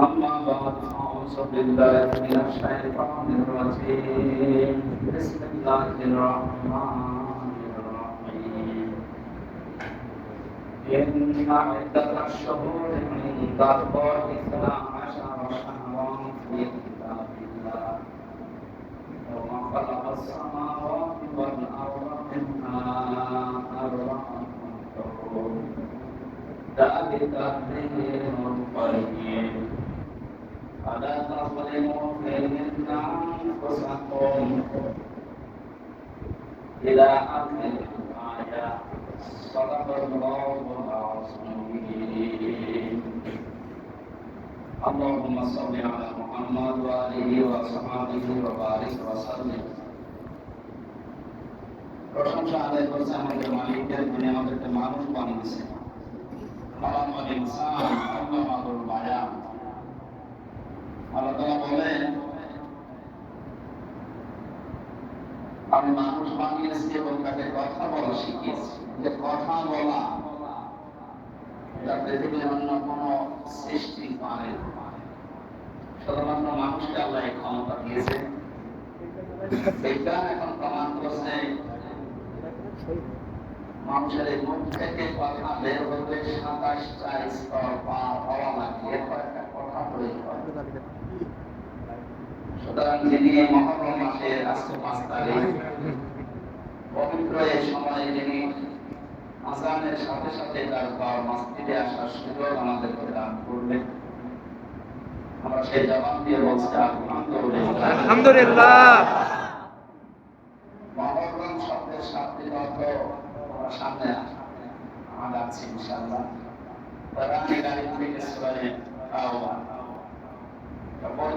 أما بعد أعوذ بالله من الشيطان الرجيم. بسم الله الرحمن الرحيم. إن عدة الشهور عند الله اثنا عشر شهرا في كتاب الله. وما خلق السماوات والأرض منها أربعة حرم ذلك الدين القيم فلا تظلموا فيهن أنفسكم إلى آخر الآية صدق الله العظيم اللهم صل على محمد وآله وصحبه وبارك وسلم প্রশংসা আদায় করছে আমাদের মালিকের যিনি আমাদেরকে মানুষ বানিয়েছেন খালাকাল ইনসান আল্লামাহুল বায়ান আল্লাহ আমি মানুষ বানিয়েছি এবং তাকে কথা বলা শিখিয়েছি। যে কথা বলা অন্য সৃষ্টি মানুষকে আল্লাহ এই ক্ষমতা দিয়েছে। বিজ্ঞান এখন প্রমাণ করছে, মানুষের এই মুখ থেকে কথা বের হতে সাতাশটা স্তর পার হওয়া লাগে, এরপর একটা কথা তৈরি হয়। সুতরাং যিনি মহরম মাসের আজকে পাঁচ তারিখ পবিত্র এই সময়ে যিনি আজানের সাথে সাথে তার ঘর মসজিদে আসার সুযোগ আমাদেরকে দান করবেন। আমরা সেই জবাব দিয়ে বলছি আলহামদুলিল্লাহ। আলহামদুলিল্লাহ। মহরম শব্দের শাব্দিক অর্থ সামনে আগাচ্ছি ইনশাআল্লাহ। কোরআনে কারিম থেকে সূরা তাওবা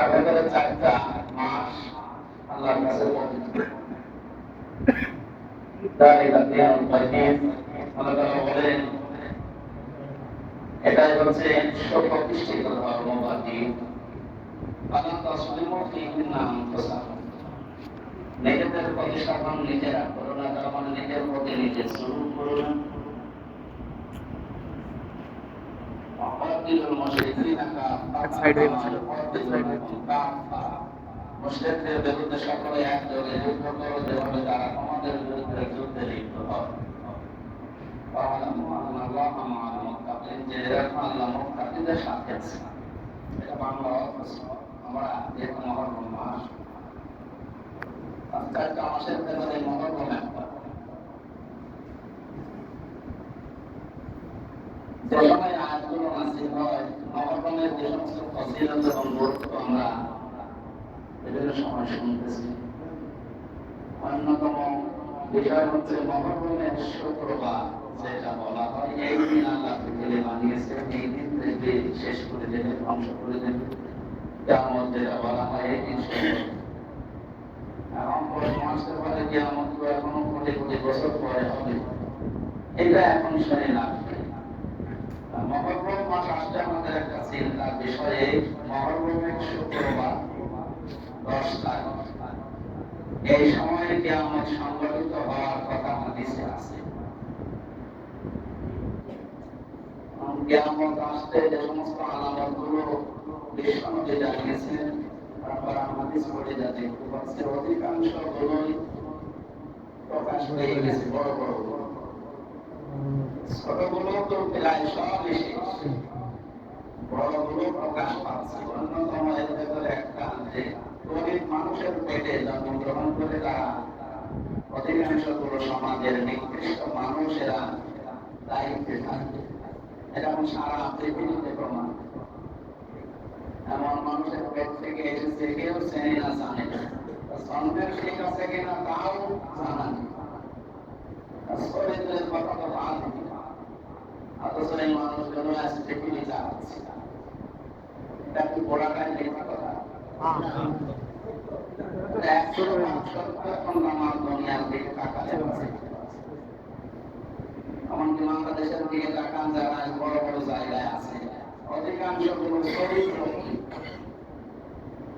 তার ভেতরে চারটা মাস আল্লাহর কাছে বলেন, এটাই হচ্ছে সুপ্রতিষ্ঠিত ধর্ম আল্লাহ তাসলিমু ফীহিন্না নিজেদের প্রতি নিজেরা করো না তার মানে নিজের প্রতি নিজে শুরু করো আমরা এক সাইড হয়ে গেছে মুসলিমদের বিরুদ্ধে আমরা যে কোনো মাস আজকালকে আমাদের মহরমের একটা আয়াতগুলো অন্যতম বিষয় হচ্ছে মহরমের শুক্রবার যেটা বলা হয় এই দিন আল্লাহ পৃথিবী বানিয়েছে এই দিন থেকে শেষ করে দেবে ধ্বংস করে দেবে কেমন যেটা বলা হয় এই দিন আসতে পারে এখনও কোটি কোটি বছর পরে হবে এটা এখন শুনে না। মহরম মাস আসলে আমাদের একটা চিন্তার বিষয়ে মহরমের শুক্রবার, দশ তারিখ এই সময়ে কেমন সংগঠিত হওয়ার কথা হাদিসে আছে আলামতগুলো বড়। ছোটগুলো তো প্রায় সবই শেষ। বড়গুলো প্রকাশ পাচ্ছে। অন্যতম এর ভেতরে একটা যে গরিব মানুষের পেটে জন্মগ্রহণ করে তারা অধিকাংশগুলো সমাজের নিকৃষ্ট মানুষেরা দায়িত্বে থাকে। এরকম সারা পৃথিবীতে প্রমাণ। এমন মানুষের পেট থেকে এসেছে কেউ চেনে না, জানে সন্দেহ ঠিক আছে কিনা তাও জানা নেই। কথা তো অথচ এই মানুষগুলো আজ পৃথিবী চালাচ্ছে পোড়াটাই মিথ্যা কথা? একশো পঁচাত্তর ঘণ্টা আমার দুনিয়ার দিকে তাকালে আছে। এমনকি বাংলাদেশের দিকে তাকান, যারা বড় বড় জায়গায় আছে, অধিকাংশগুলো চরিত্রহীন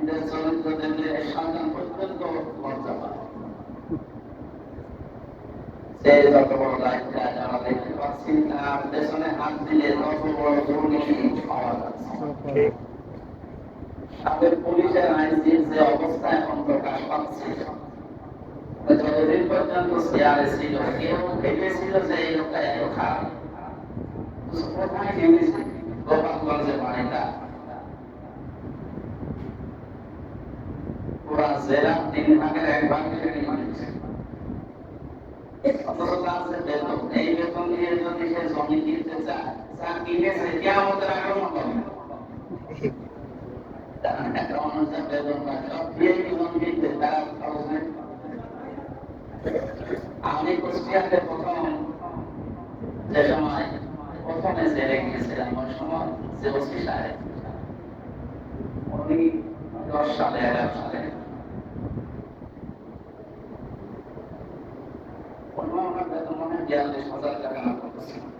এদের চরিত্র দেখলে সন্তান পর্যন্ত লজ্জা পায়। সে যত বড় দায়িত্ব আছে আমরা দেখতে পাচ্ছি তার পেছনে হাত দিলে তত বড় দুর্নীতি পাওয়া যাচ্ছে। তাদের পুলিশের আইনজির যে অবস্থা এখন প্রকাশ পাচ্ছে যতদিন পর্যন্ত চেয়ারে ছিল, কেউ ভেবেছিল যে এই লোকটা এত খারাপ। কোথায় নেমেছে গোপালগঞ্জে বাড়িটা পুরা জেলা তিন ভাগের এক ভাগ নেই। আমি কুষ্টিয়াতে প্রথম যে সময় প্রথমে জেলে গিয়েছিলাম, ওই সময় যে ওসি সাহেব। উনি দশ সালে এগারো সালে অন্য আমার বেতন মনে